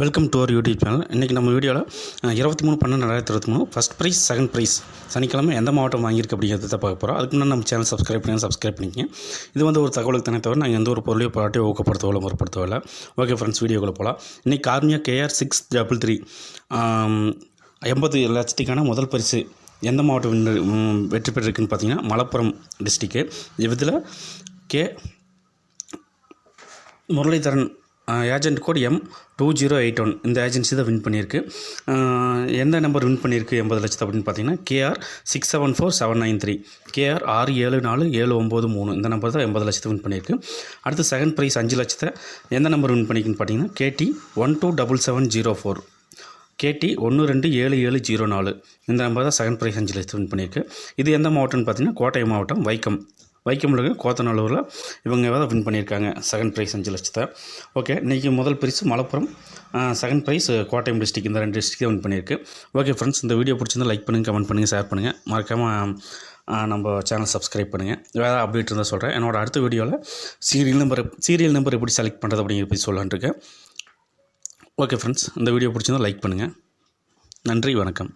Welcome to our YouTube channel இன்றைக்கி நம்ம வீடியோவில் இருபத்தி மூணு பன்னெண்டு ரெண்டாயிரத்தி இருபத்தி மூணு ஃபஸ்ட் ப்ரைஸ் செகண்ட் ப்ரைஸ் சனிக்கிழமை எந்த மாவட்டம் வாங்கியிருக்கு அப்படிங்கிறத பார்க்க போகிறோம் அதுக்கு முன்னாடி நம்ம சேனல் சப்ஸ்கிரைப் பண்ணி சப்ஸ்கிரைப் பண்ணிக்கங்க. இது வந்து ஒரு தகவலுக்கு தானே தவிர நாங்கள் எந்த ஒரு பொருளையும் பாட்டியோ ஊக்கப்படுத்தவில்லை இல்லை இல்லை. ஓகே ஃப்ரெண்ட்ஸ் வீடியோக்குள்ளே போகலாம் இன்றைக்கி கார்மியா கேஆர் சிக்ஸ் டபுள் த்ரீ எண்பது லட்சத்துக்கான முதல் பரிசு எந்த மாவட்டம் வெற்றி பெற்றிருக்குன்னு பார்த்தீங்கன்னா மலப்புரம் டிஸ்ட்ரிக்கு இதில் K Muralidharan agent code M two zero eight one. இந்த ஏஜென்சி தான் வின் பண்ணியிருக்கு. எந்த நம்பர் வின் பண்ணியிருக்கு எண்பது லட்சத்து அப்படின்னு பார்த்தீங்கன்னா KR six seven four seven nine three. KR ஆறு ஏழு நாலு ஏழு ஒம்பது மூணு. இந்த நம்பர் தான் எண்பது லட்சத்து வின் பண்ணியிருக்கு. அடுத்து செகண்ட் ப்ரைஸ் அஞ்சு லட்சத்தை எந்த நம்பர் வின் பண்ணியிருக்குன்னு பார்த்தீங்கன்னா KD one two double seven zero four. KD ஒன்று ரெண்டு ஏழு ஏழு ஜீரோ நாலு. இந்த நம்பர் தான் செகண்ட் ப்ரைஸ் அஞ்சு லட்சத்து வின் பண்ணியிருக்கு. இது எந்த மாவட்டம்னு பார்த்தீங்கன்னா கோட்டை மாவட்டம் வைக்கம். வைக்கமில் கோத்தநல்லூரில் இவங்க தான் வின் பண்ணியிருக்காங்க. செகண்ட் ப்ரைஸ் அஞ்சு லட்சத்தை. ஓகே இன்றைக்கி முதல் பரிசு Malappuram. Second prize Kottayam district இந்த ரெண்டு டிஸ்ட்ரிக்ட் வின் பண்ணியிருக்கு. ஓகே ஃப்ரெண்ட்ஸ் இந்த வீடியோ பிடிச்சிருந்தா லைக் பண்ணுங்கள் கமெண்ட் பண்ணுங்கள் ஷேர் பண்ணுங்கள் மறக்காமல் நம்ம சேனல் சப்ஸ்கிரைப் பண்ணுங்கள் வேறு அப்டேட் இருந்தால் சொல்கிறேன் என்னோடய அடுத்த வீடியோவில் சீரியல் நம்பர் சீரியல் நம்பர் எப்படி செலக்ட் பண்ணுறது அப்படிங்கிற பற்றி சொல்லலான்னு இருக்கேன். ஓகே ஃப்ரெண்ட்ஸ் இந்த வீடியோ பிடிச்சிருந்தா லைக் பண்ணுங்கள் நன்றி வணக்கம்.